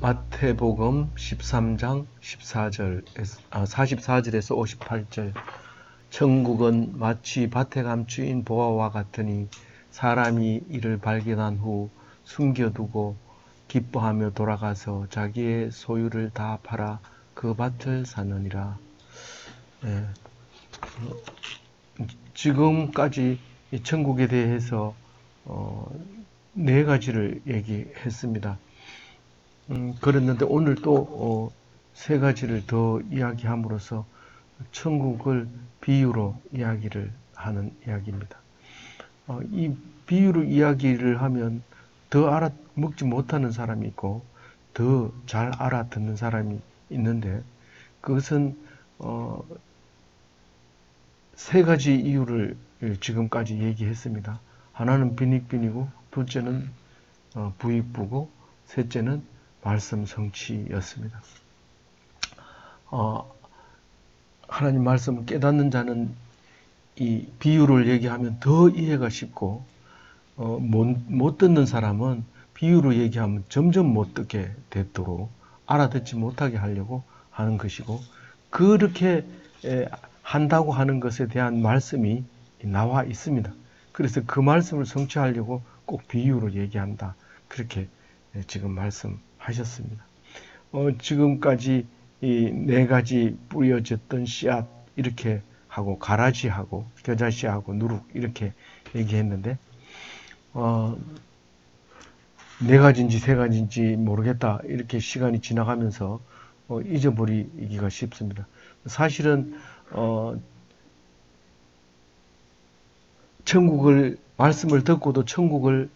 마태복음 13장 14절에서 아, 44절에서 58절 천국은 마치 밭에 감추인 보화와 같으니 사람이 이를 발견한 후 숨겨두고 기뻐하며 돌아가서 자기의 소유를 다 팔아 그 밭을 사느니라. 예. 어, 지금까지 이 천국에 대해서 어, 네 가지를 얘기했습니다. 음, 그랬는데 오늘 또세 가지를 더 이야기함으로써 천국을 비유로 이야기를 하는 이야기입니다. 어, 이 비유로 이야기를 하면 더 알아먹지 못하는 사람이 있고 더 잘 알아듣는 사람이 있는데 그것은 어, 세 가지 이유를 지금까지 얘기했습니다. 하나는 빈익빈이고 둘째는 어, 부익부고 셋째는 말씀 성취였습니다. 어, 하나님 말씀을 깨닫는 자는 이 비유를 얘기하면 더 이해가 쉽고 어, 못, 못 듣는 사람은 비유로 얘기하면 점점 못 듣게 되도록 알아듣지 못하게 하려고 하는 것이고 그렇게 에, 한다고 하는 것에 대한 말씀이 나와 있습니다. 그래서 그 말씀을 성취하려고 꼭 비유로 얘기한다. 그렇게 지금 말씀 하셨습니다. 어, 지금까지 이 네 가지 뿌려졌던 씨앗 이렇게 하고 가라지하고 겨자씨하고 누룩 이렇게 얘기했는데 어, 네 가지인지 세 가지인지 모르겠다 이렇게 시간이 지나가면서 어, 잊어버리기가 쉽습니다. 사실은 어, 천국을 말씀을 듣고도 천국을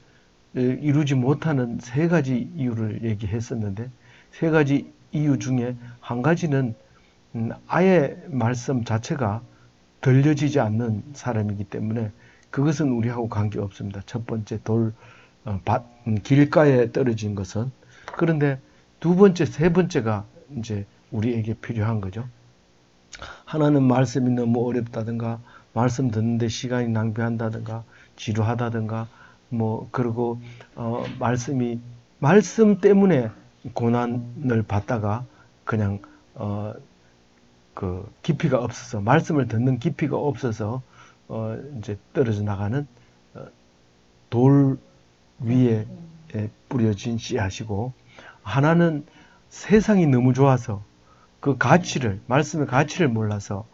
이루지 못하는 세 가지 이유를 얘기했었는데 세 가지 이유 중에 한 가지는 음, 아예 말씀 자체가 들려지지 않는 사람이기 때문에 그것은 우리하고 관계 없습니다. 첫 번째 돌 어, 밭, 음, 길가에 떨어진 것은 그런데 두 번째, 세 번째가 이제 우리에게 필요한 거죠. 하나는 말씀이 너무 어렵다든가 말씀 듣는데 시간이 낭비한다든가 지루하다든가 뭐 그리고 어 말씀이 말씀 때문에 고난을 받다가 그냥 어 그 깊이가 없어서 말씀을 듣는 깊이가 없어서 어 이제 떨어져 나가는 어, 돌 위에 뿌려진 씨앗이고 하나는 세상이 너무 좋아서 그 가치를 말씀의 가치를 몰라서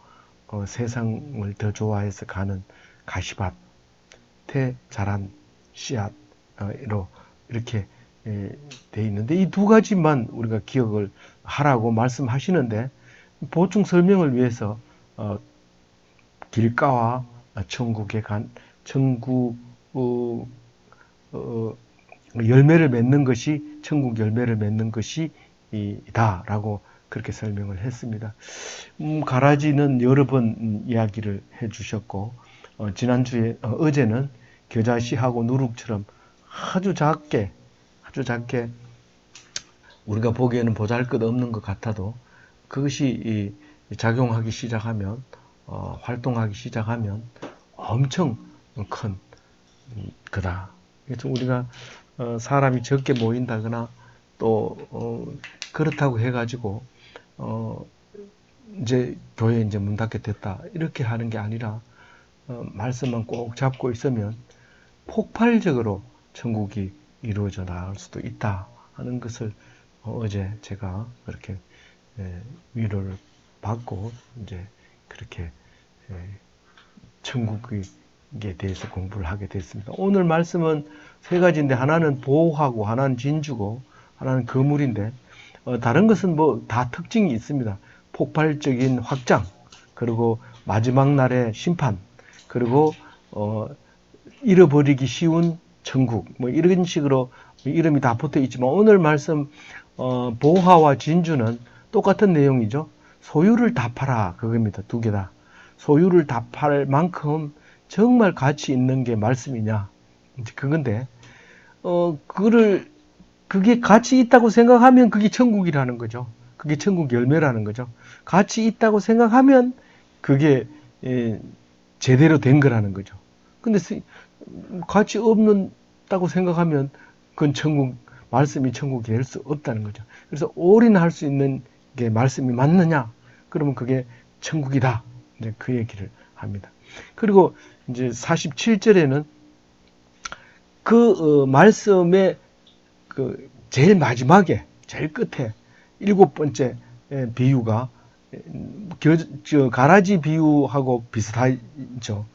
어 세상을 더 좋아해서 가는 가시밭에 자란 씨앗으로 이렇게 돼 있는데 이 두 가지만 우리가 기억을 하라고 말씀하시는데 보충 설명을 위해서 어, 길가와 천국에 간 천국 어, 어, 열매를 맺는 것이 천국 열매를 맺는 것이다라고 그렇게 설명을 했습니다. 음, 가라지는 여러 번 이야기를 해주셨고 어, 지난주에 어, 제는 겨자씨하고 누룩처럼 아주 작게 아주 작게 우리가 보기에는 보잘것 없는 것 같아도 그것이 작용하기 시작하면 어, 활동하기 시작하면 엄청 큰 거다. 그래서 우리가 어, 사람이 적게 모인다거나 또 어, 그렇다고 해가지고 어, 이제 교회 이제 문 닫게 됐다 이렇게 하는 게 아니라 어, 말씀만 꼭 잡고 있으면 폭발적으로 천국이 이루어져 나갈 수도 있다 하는 것을 어제 제가 그렇게 예, 위로를 받고 이제 그렇게 예, 천국에 대해서 공부를 하게 됐습니다. 오늘 말씀은 세 가지인데 하나는 보호하고 하나는 진주고 하나는 거물인데 어, 다른 것은 뭐 다 특징이 있습니다. 폭발적인 확장 그리고 마지막 날의 심판 그리고 어, 잃어버리기 쉬운 천국 뭐 이런 식으로 이름이 다 붙어 있지만 오늘 말씀 어, 보화와 진주는 똑같은 내용이죠. 소유를 다 팔아 그겁니다. 두 개 다. 소유를 다 팔 만큼 정말 가치 있는 게 말씀이냐 이제 그건데 어 그거를 그게 가치 있다고 생각하면 그게 천국이라는 거죠. 그게 천국 열매라는 거죠. 가치 있다고 생각하면 그게 예, 제대로 된 거라는 거죠. 근데 가치 없는다고 생각하면 그건 천국 말씀이 천국이 될 수 없다는 거죠. 그래서 올인할 수 있는 게 말씀이 맞느냐? 그러면 그게 천국이다. 이제 그 얘기를 합니다. 그리고 이제 47절에는 그 어, 말씀의 그 제일 마지막에 제일 끝에 일곱 번째 예, 비유가 겨, 저, 가라지 비유하고 비슷하죠.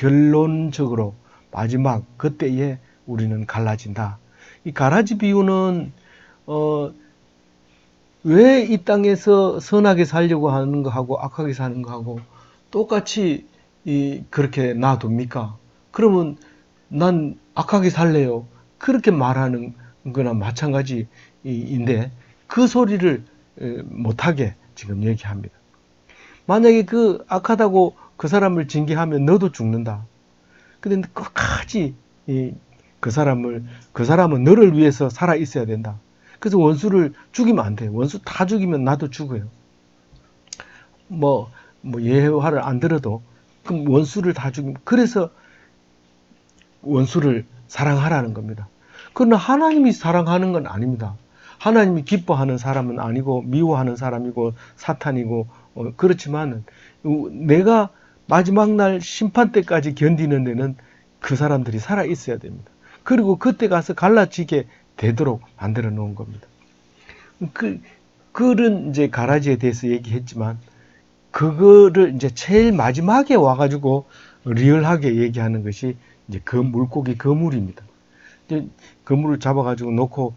결론적으로 마지막 그때에 우리는 갈라진다. 이 가라지 비유는 어, 왜 이 땅에서 선하게 살려고 하는 거하고 악하게 사는 거하고 똑같이 이, 그렇게 놔둡니까? 그러면 난 악하게 살래요. 그렇게 말하는 거나 마찬가지인데 그 소리를 못하게 지금 얘기합니다. 만약에 그 악하다고 그 사람을 징계하면 너도 죽는다. 근데 끝까지 그 사람을 그 사람은 너를 위해서 살아 있어야 된다. 그래서 원수를 죽이면 안 돼. 원수 다 죽이면 나도 죽어요. 뭐, 뭐 예화를 안 들어도 그럼 원수를 다 죽이면 그래서 원수를 사랑하라는 겁니다. 그러나 하나님이 사랑하는 건 아닙니다. 하나님이 기뻐하는 사람은 아니고 미워하는 사람이고 사탄이고 어, 그렇지만 내가 마지막 날 심판 때까지 견디는 데는 그 사람들이 살아 있어야 됩니다. 그리고 그때 가서 갈라지게 되도록 만들어 놓은 겁니다. 그 글은 이제 가라지에 대해서 얘기했지만 그거를 이제 제일 마지막에 와가지고 리얼하게 얘기하는 것이 이제 그 물고기 그물입니다. 그물을 잡아가지고 놓고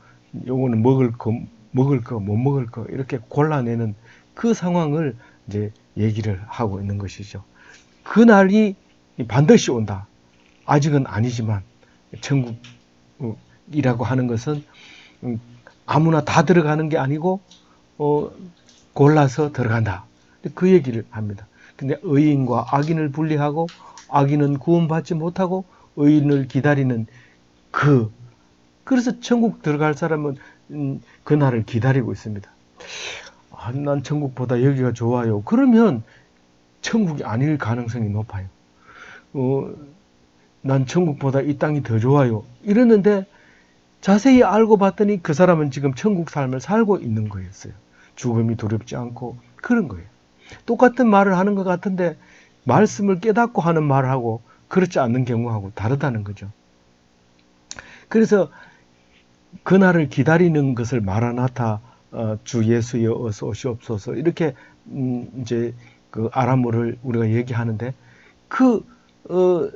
요거는 먹을 거, 먹을 거, 못 먹을 거 이렇게 골라내는 그 상황을 이제 얘기를 하고 있는 것이죠. 그 날이 반드시 온다. 아직은 아니지만 천국이라고 하는 것은 음, 아무나 다 들어가는 게 아니고 어, 골라서 들어간다. 그 얘기를 합니다. 근데 의인과 악인을 분리하고 악인은 구원받지 못하고 의인을 기다리는 그 그래서 천국 들어갈 사람은 음, 그날을 기다리고 있습니다. 아, 난 천국보다 여기가 좋아요. 그러면 천국이 아닐 가능성이 높아요. 어, 난 천국보다 이 땅이 더 좋아요. 이랬는데 자세히 알고 봤더니 그 사람은 지금 천국 삶을 살고 있는 거였어요. 죽음이 두렵지 않고 그런 거예요. 똑같은 말을 하는 것 같은데 말씀을 깨닫고 하는 말하고 그렇지 않는 경우하고 다르다는 거죠. 그래서 그날을 기다리는 것을 마라나타 어, 주 예수여 어서 오시옵소서 이렇게 음, 이제 그 아람어를 우리가 얘기하는데 그 어,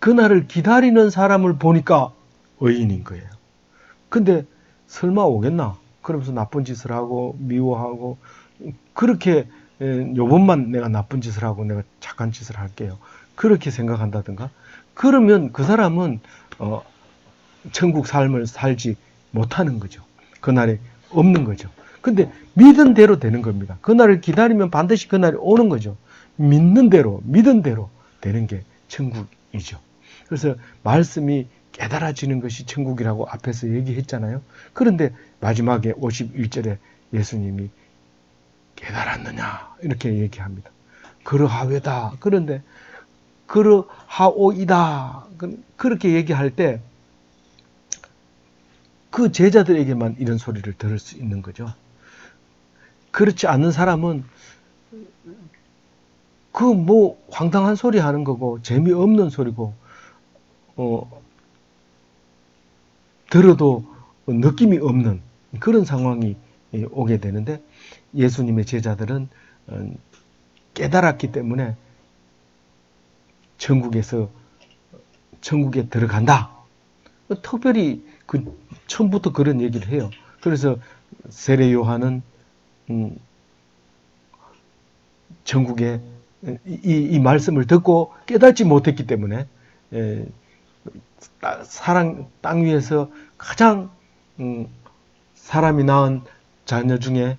그날을 기다리는 사람을 보니까 의인인 거예요. 근데 설마 오겠나? 그러면서 나쁜 짓을 하고 미워하고 그렇게 요번만 내가 나쁜 짓을 하고 내가 착한 짓을 할게요. 그렇게 생각한다든가 그러면 그 사람은 어, 천국 삶을 살지 못하는 거죠. 그날에 없는 거죠. 근데 믿은 대로 되는 겁니다. 그날을 기다리면 반드시 그날이 오는 거죠. 믿는 대로, 믿은 대로 되는 게 천국이죠. 그래서 말씀이 깨달아지는 것이 천국이라고 앞에서 얘기했잖아요. 그런데 마지막에 51절에 예수님이 깨달았느냐 이렇게 얘기합니다. 그러하외다. 그런데 그러하오이다. 그렇게 얘기할 때 그 제자들에게만 이런 소리를 들을 수 있는 거죠. 그렇지 않은 사람은 그 뭐 황당한 소리 하는 거고 재미없는 소리고 어 들어도 느낌이 없는 그런 상황이 오게 되는데 예수님의 제자들은 어, 깨달았기 때문에 천국에서 천국에 들어간다. 특별히 그 처음부터 그런 얘기를 해요. 그래서 세례 요한은 음, 전국에 이, 이, 말씀을 듣고 깨닫지 못했기 때문에 에, 사랑 땅 위에서 가장 음, 사람이 낳은 자녀 중에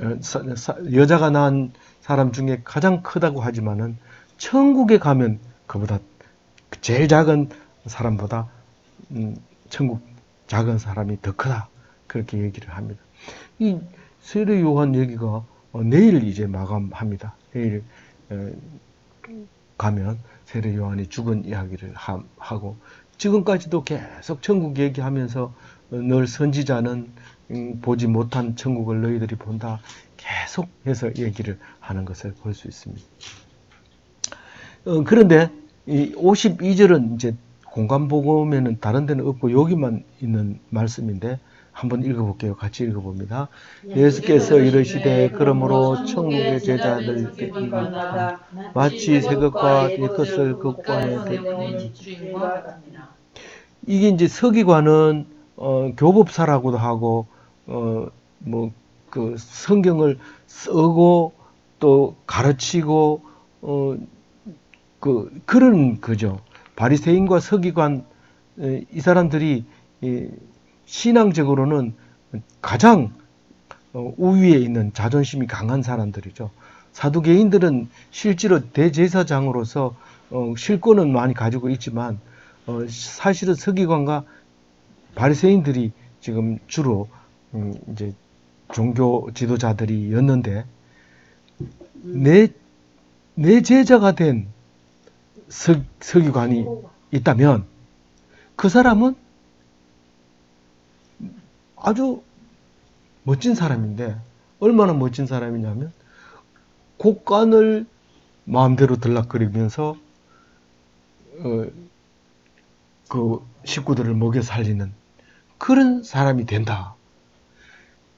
어, 여자가 낳은 사람 중에 가장 크다고 하지만은 천국에 가면 그보다 제일 작은 사람보다 음, 천국 작은 사람이 더 크다 그렇게 얘기를 합니다. 이 세례 요한 얘기가 어, 내일 이제 마감합니다. 내일 어, 가면 세례 요한이 죽은 이야기를 하고 지금까지도 계속 천국 얘기하면서 늘 선지자는 음, 보지 못한 천국을 너희들이 본다. 계속해서 얘기를 하는 것을 볼 수 있습니다. 어, 그런데 이 52절은 이제 공간복음에는 다른 데는 없고 여기만 있는 말씀인데 한번 읽어볼게요. 같이 읽어봅니다. 예수께서 이르시되 그러므로 천국의 제자들께 이르다 마치 새것과 옛것을 극관에 대 이게 이제 서기관은 어, 교법사라고도 하고 어, 뭐 그 성경을 쓰고 또 가르치고 어, 그 그런 거죠. 바리새인과 서기관 에, 이 사람들이 이, 신앙적으로는 가장 어, 우위에 있는 자존심이 강한 사람들이죠. 사두개인들은 실제로 대제사장으로서 어, 실권은 많이 가지고 있지만 어, 사실은 서기관과 바리새인들이 지금 주로 음, 이제 종교 지도자들이었는데 내, 내 제자가 된 서, 서기관이 있다면 그 사람은 아주 멋진 사람인데 얼마나 멋진 사람이냐면 곡간을 마음대로 들락거리면서 어, 그 식구들을 먹여 살리는 그런 사람이 된다.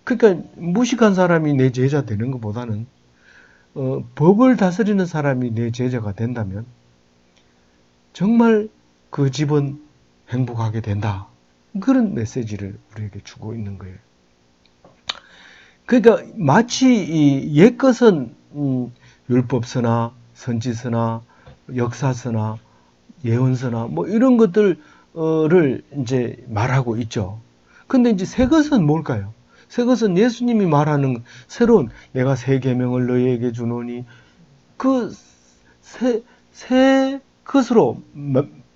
그러니까 무식한 사람이 내 제자 되는 것보다는 어, 법을 다스리는 사람이 내 제자가 된다면 정말 그 집은 행복하게 된다. 그런 메시지를 우리에게 주고 있는 거예요. 그러니까 마치 이 옛것은 음, 율법서나 선지서나 역사서나 예언서나 뭐 이런 것들을 이제 말하고 있죠. 근데 이제 새 것은 뭘까요? 새 것은 예수님이 말하는 새로운 내가 새 계명을 너희에게 주노니 그새 새 것으로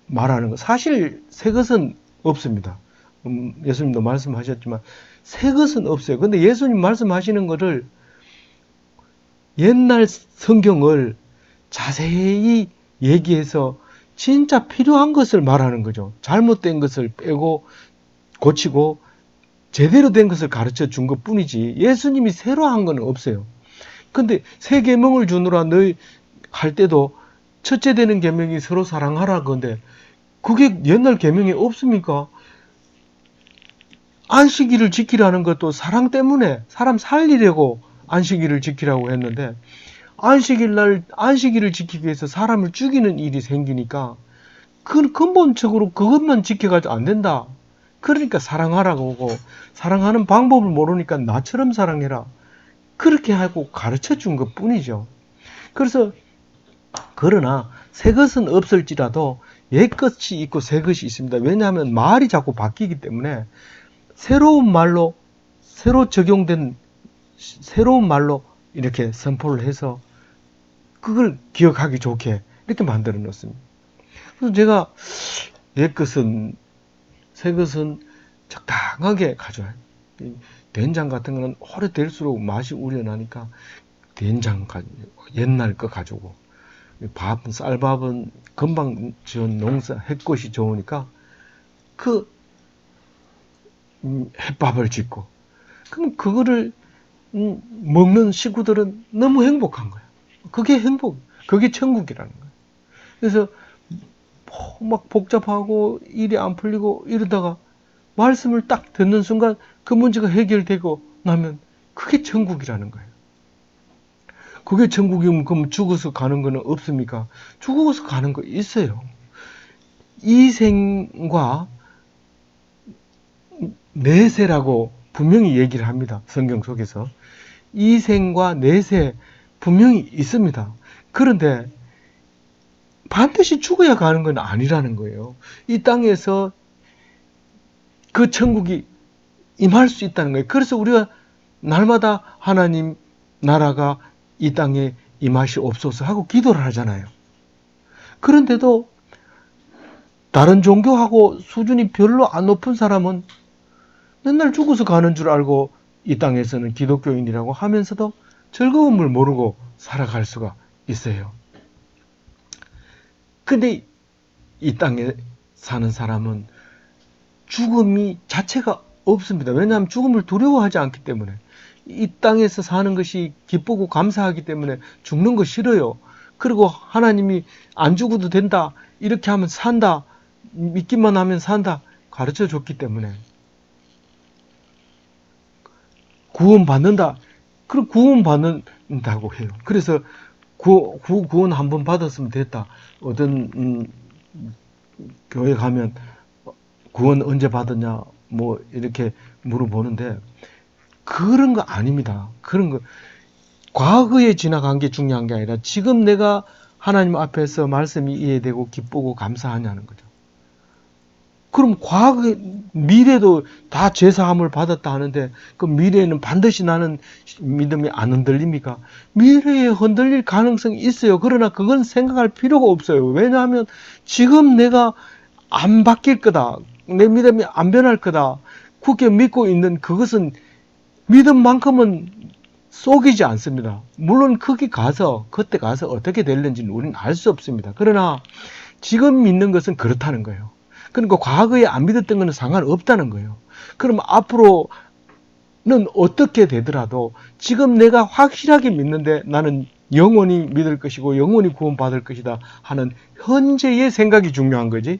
말하는 것. 사실 새 것은 없습니다. 음, 예수님도 말씀하셨지만 새 것은 없어요. 근데 예수님 말씀하시는 것을 옛날 성경을 자세히 얘기해서 진짜 필요한 것을 말하는 거죠. 잘못된 것을 빼고 고치고 제대로 된 것을 가르쳐 준 것 뿐이지 예수님이 새로 한 건 없어요. 근데 새 계명을 주느라 너희 할 때도 첫째 되는 계명이 서로 사랑하라 건데 그게 옛날 계명에 없습니까? 안식일을 지키라는 것도 사랑 때문에 사람 살리려고 안식일을 지키라고 했는데 안식일 날 안식일을 지키기 위해서 사람을 죽이는 일이 생기니까 그 근본적으로 그것만 지켜가지고 안 된다. 그러니까 사랑하라고 하고 사랑하는 방법을 모르니까 나처럼 사랑해라. 그렇게 하고 가르쳐 준 것 뿐이죠. 그래서 그러나 새 것은 없을지라도 옛 것이 있고 새 것이 있습니다. 왜냐하면 말이 자꾸 바뀌기 때문에 새로운 말로 새로 적용된 새로운 말로 이렇게 선포를 해서 그걸 기억하기 좋게 이렇게 만들어 놓습니다. 그래서 제가 옛 것은 새 것은 적당하게 가져와요. 된장 같은 거는 오래될수록 맛이 우려나니까 된장 옛날 거 가지고 밥 쌀밥은 금방 지은 농사 햇것이 좋으니까 그 음, 햇밥을 짓고 그럼 그거를 음, 먹는 식구들은 너무 행복한 거예요. 그게 행복, 그게 천국이라는 거예요. 그래서 뭐막 복잡하고 일이 안 풀리고 이러다가 말씀을 딱 듣는 순간 그 문제가 해결되고 나면 그게 천국이라는 거예요. 그게 천국이면 그럼 죽어서 가는 거는 없습니까? 죽어서 가는 거 있어요. 이 생과 내세라고 분명히 얘기를 합니다. 성경 속에서. 이생과 내세 분명히 있습니다. 그런데 반드시 죽어야 가는 건 아니라는 거예요. 이 땅에서 그 천국이 임할 수 있다는 거예요. 그래서 우리가 날마다 하나님 나라가 이 땅에 임하시 없소서 하고 기도를 하잖아요. 그런데도 다른 종교하고 수준이 별로 안 높은 사람은 맨날 죽어서 가는 줄 알고 이 땅에서는 기독교인이라고 하면서도 즐거움을 모르고 살아갈 수가 있어요. 근데 이 땅에 사는 사람은 죽음이 자체가 없습니다. 왜냐하면 죽음을 두려워하지 않기 때문에 이 땅에서 사는 것이 기쁘고 감사하기 때문에 죽는 거 싫어요. 그리고 하나님이 안 죽어도 된다. 이렇게 하면 산다. 믿기만 하면 산다. 가르쳐 줬기 때문에 구원 받는다. 그럼 구원 받는다고 해요. 그래서 구, 구, 구 원 한 번 받았으면 됐다. 어떤 음, 교회 가면 구원 언제 받았냐 뭐 이렇게 물어보는데 그런 거 아닙니다. 그런 거 과거에 지나간 게 중요한 게 아니라 지금 내가 하나님 앞에서 말씀이 이해되고 기쁘고 감사하냐는 거죠. 그럼 과거 미래도 다 죄사함을 받았다 하는데 그 미래에는 반드시 나는 믿음이 안 흔들립니까? 미래에 흔들릴 가능성이 있어요. 그러나 그건 생각할 필요가 없어요. 왜냐하면 지금 내가 안 바뀔 거다. 내 믿음이 안 변할 거다. 굳게 믿고 있는 그것은 믿음만큼은 속이지 않습니다. 물론 거기 가서 그때 가서 어떻게 될는지는 우리는 알 수 없습니다. 그러나 지금 믿는 것은 그렇다는 거예요. 그러니까 과거에 안 믿었던 것은 상관없다는 거예요. 그럼 앞으로는 어떻게 되더라도 지금 내가 확실하게 믿는데 나는 영원히 믿을 것이고 영원히 구원받을 것이다 하는 현재의 생각이 중요한 거지.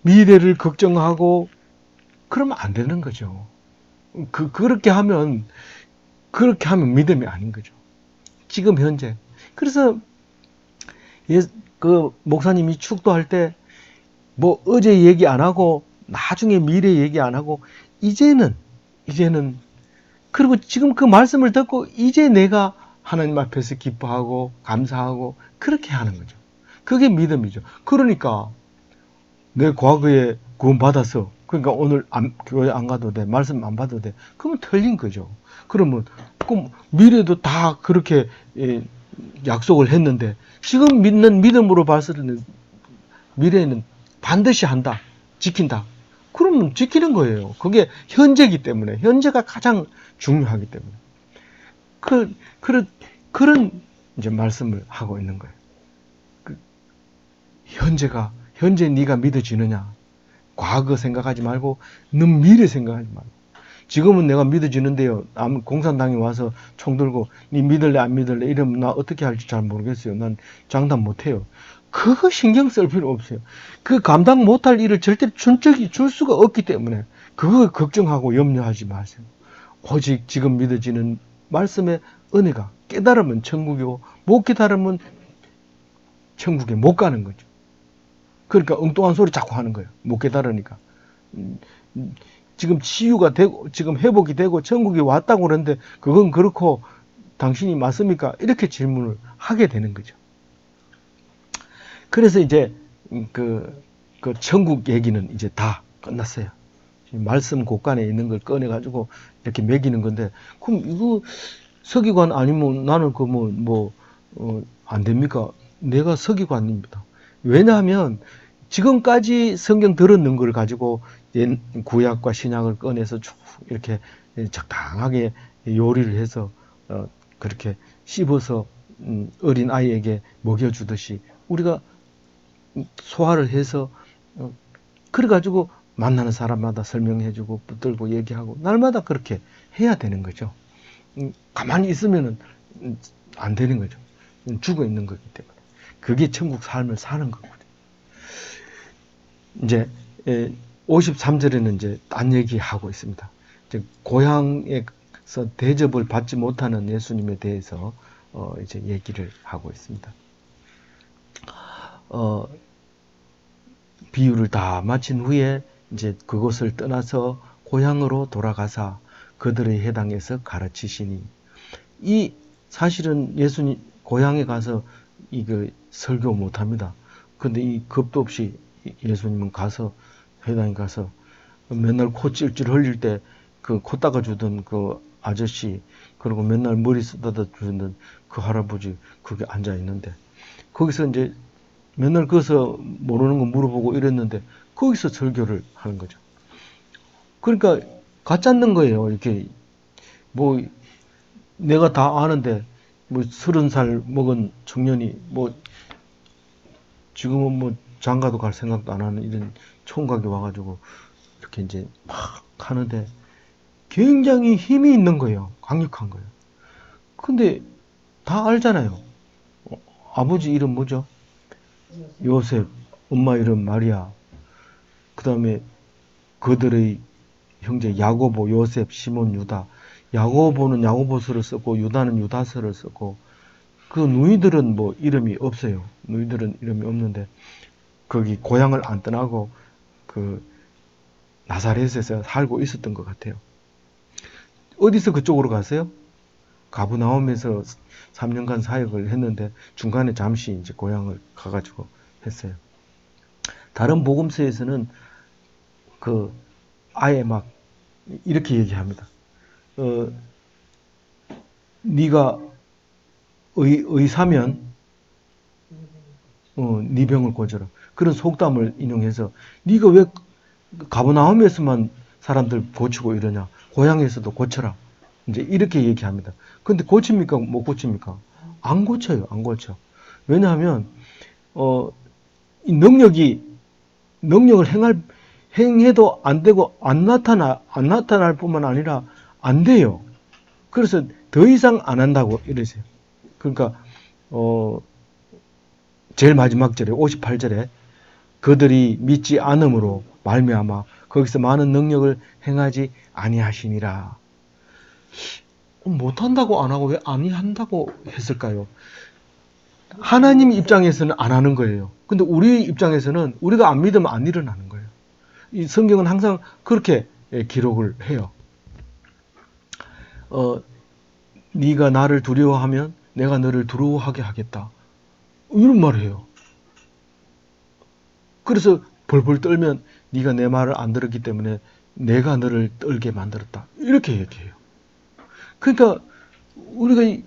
미래를 걱정하고 그러면 안 되는 거죠. 그, 그렇게 하면, 그렇게 하면 믿음이 아닌 거죠. 지금 현재. 그래서, 예, 그, 목사님이 축도할 때, 뭐, 어제 얘기 안 하고, 나중에 미래 얘기 안 하고, 이제는, 이제는, 그리고 지금 그 말씀을 듣고, 이제 내가 하나님 앞에서 기뻐하고, 감사하고, 그렇게 하는 거죠. 그게 믿음이죠. 그러니까, 내 과거에 구원받아서 그러니까 오늘 안, 교회 안 가도 돼 말씀 안 받아도 돼 그러면 틀린 거죠 그러면 그럼 미래도 다 그렇게 예, 약속을 했는데 지금 믿는 믿음으로 봤을 때는 미래는 반드시 한다 지킨다 그러면 지키는 거예요 그게 현재이기 때문에 현재가 가장 중요하기 때문에 그 그런 그런 이제 말씀을 하고 있는 거예요 그 현재가 현재 네가 믿어지느냐? 과거 생각하지 말고 넌 미래 생각하지 말고. 지금은 내가 믿어지는데요. 공산당이 와서 총 들고 네 믿을래 안 믿을래 이러면 나 어떻게 할지 잘 모르겠어요. 난 장담 못해요. 그거 신경 쓸 필요 없어요. 그 감당 못할 일을 절대 준 적이 줄 수가 없기 때문에 그거 걱정하고 염려하지 마세요. 오직 지금 믿어지는 말씀의 은혜가 깨달으면 천국이고 못 깨달으면 천국에 못 가는 거죠. 그러니까 엉뚱한 소리 자꾸 하는 거예요. 못 깨달으니까. 음, 음, 지금 치유가 되고, 지금 회복이 되고, 천국이 왔다고 그러는데, 그건 그렇고, 당신이 맞습니까? 이렇게 질문을 하게 되는 거죠. 그래서 이제, 음, 그, 그 천국 얘기는 이제 다 끝났어요. 말씀 곳간에 있는 걸 꺼내가지고 이렇게 매기는 건데, 그럼 이거 서기관 아니면 나는 그 뭐, 뭐, 어, 안 됩니까? 내가 서기관입니다. 왜냐하면 지금까지 성경 들었는 걸 가지고 구약과 신약을 꺼내서 쭉 이렇게 적당하게 요리를 해서 어 그렇게 씹어서 음 어린 아이에게 먹여주듯이 우리가 소화를 해서 어 그래 가지고 만나는 사람마다 설명해주고 붙들고 얘기하고 날마다 그렇게 해야 되는 거죠. 음 가만히 있으면은 음, 안 되는 거죠. 죽어 있는 거기 때문에 그게 천국 삶을 사는 거거든요. 이제 53절에는 이제 딴 얘기하고 있습니다. 이제 고향에서 대접을 받지 못하는 예수님에 대해서 어 이제 얘기를 하고 있습니다. 어 비유를 다 마친 후에 이제 그곳을 떠나서 고향으로 돌아가사 그들의 해당에서 가르치시니 이 사실은 예수님 고향에 가서 이거 설교 못 합니다. 근데 이 겁도 없이 예수님은 가서 회당에 가서 맨날 코 찔찔 흘릴 때 그 코 닦아주던 그 아저씨 그리고 맨날 머리 쓰다듬 주던 그 할아버지 그게 앉아 있는데 거기서 이제 맨날 거기서 모르는 거 물어보고 이랬는데 거기서 설교를 하는 거죠. 그러니까 가짜 않는 거예요. 이렇게 뭐 내가 다 아는데 뭐 서른 살 먹은 청년이 뭐 지금은 뭐 장가도 갈 생각도 안 하는 이런 총각이 와가지고 이렇게 이제 막 하는데 굉장히 힘이 있는 거예요. 강력한 거예요. 근데 다 알잖아요. 어, 아버지 이름 뭐죠? 요셉, 엄마 이름 마리아. 그 다음에 그들의 형제 야고보, 요셉, 시몬, 유다. 야고보는 야고보서를 썼고 유다는 유다서를 썼고 그 누이들은 뭐 이름이 없어요. 누이들은 이름이 없는데 거기 고향을 안 떠나고 그 나사렛에서 살고 있었던 것 같아요. 어디서 그쪽으로 갔어요? 가브나움에서 3년간 사역을 했는데 중간에 잠시 이제 고향을 가가지고 했어요. 다른 복음서에서는 그 아예 막 이렇게 얘기합니다. 어, 네가 의, 의사면 어, 네 병을 고쳐라. 그런 속담을 인용해서 네가 왜 가버나움에서만 사람들 고치고 이러냐? 고향에서도 고쳐라. 이제 이렇게 얘기합니다. 근데 고칩니까? 못 고칩니까? 안 고쳐요. 안 고쳐. 왜냐하면 어, 이 능력이 능력을 행할 행해도 안 되고 안 나타나 안 나타날 뿐만 아니라 안 돼요. 그래서 더 이상 안 한다고 이러세요. 그러니까 어 제일 마지막 절에 58절에 그들이 믿지 않음으로 말미암아 거기서 많은 능력을 행하지 아니하시니라. 못한다고 안 하고 왜 아니 한다고 했을까요? 하나님 입장에서는 안 하는 거예요. 근데 우리 입장에서는 우리가 안 믿으면 안 일어나는 거예요. 이 성경은 항상 그렇게 예, 기록을 해요. 어, 네가 나를 두려워하면 내가 너를 두려워하게 하겠다. 이런 말을 해요. 그래서 벌벌 떨면 네가 내 말을 안 들었기 때문에 내가 너를 떨게 만들었다. 이렇게 얘기해요. 그러니까 우리가 이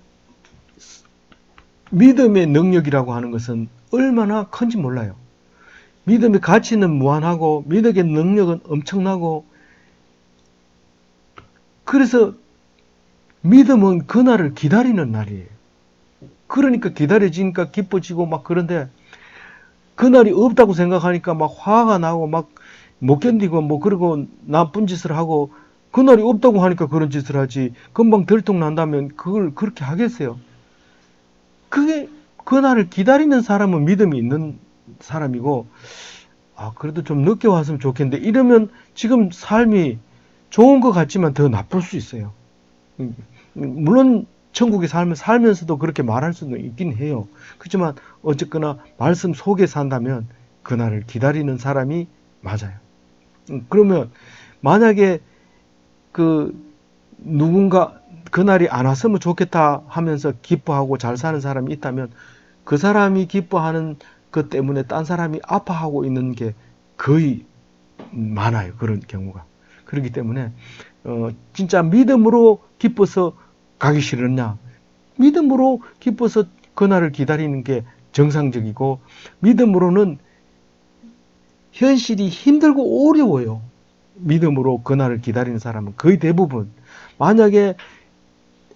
믿음의 능력이라고 하는 것은 얼마나 큰지 몰라요. 믿음의 가치는 무한하고 믿음의 능력은 엄청나고 그래서 믿음은 그날을 기다리는 날이에요. 그러니까 기다려지니까 기뻐지고 막 그런데 그날이 없다고 생각하니까 막 화가 나고 막 못 견디고 뭐 그러고 나쁜 짓을 하고 그날이 없다고 하니까 그런 짓을 하지 금방 들통 난다면 그걸 그렇게 하겠어요. 그게 그날을 기다리는 사람은 믿음이 있는 사람이고 아 그래도 좀 늦게 왔으면 좋겠는데 이러면 지금 삶이 좋은 것 같지만 더 나쁠 수 있어요. 물론 천국의 삶을 살면서도 그렇게 말할 수는 있긴 해요. 그렇지만 어쨌거나 말씀 속에 산다면 그날을 기다리는 사람이 맞아요. 음, 그러면 만약에 그 누군가 그날이 안 왔으면 좋겠다 하면서 기뻐하고 잘 사는 사람이 있다면 그 사람이 기뻐하는 것 때문에 딴 사람이 아파하고 있는 게 거의 많아요. 그런 경우가. 그렇기 때문에 어, 진짜 믿음으로 기뻐서 가기 싫었냐? 믿음으로 기뻐서 그날을 기다리는 게 정상적이고 믿음으로는 현실이 힘들고 어려워요. 믿음으로 그날을 기다리는 사람은 거의 대부분 만약에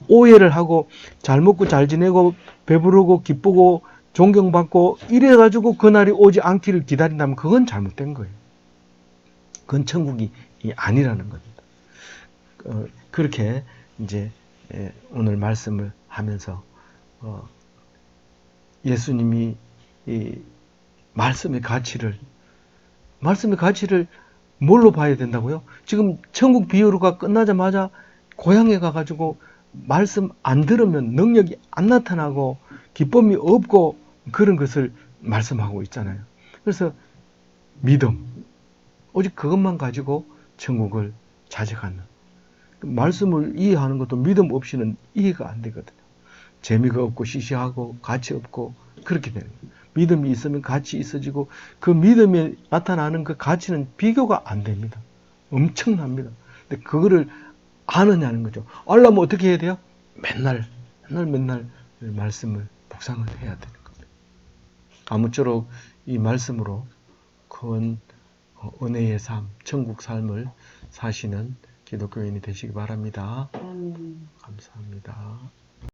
오해를 하고 잘 먹고 잘 지내고 배부르고 기쁘고 존경받고 이래가지고 그날이 오지 않기를 기다린다면 그건 잘못된 거예요. 그건 천국이 아니라는 겁니다. 어, 그렇게 이제 예, 오늘 말씀을 하면서 어, 예수님이 이 말씀의 가치를 말씀의 가치를 뭘로 봐야 된다고요? 지금 천국 비유가 끝나자마자 고향에 가가지고 말씀 안 들으면 능력이 안 나타나고 기쁨이 없고 그런 것을 말씀하고 있잖아요. 그래서 믿음 오직 그것만 가지고 천국을 찾아가는 말씀을 이해하는 것도 믿음 없이는 이해가 안 되거든요. 재미가 없고 시시하고 가치 없고 그렇게 되는 거예요. 믿음이 있으면 가치 있어지고 그 믿음에 나타나는 그 가치는 비교가 안 됩니다. 엄청납니다. 근데 그거를 아느냐는 거죠. 알려면 어떻게 해야 돼요? 맨날 맨날 맨날 말씀을 묵상을 해야 되는 겁니다. 아무쪼록 이 말씀으로 큰 은혜의 삶, 천국 삶을 사시는 기독교인이 되시기 바랍니다. 감사합니다.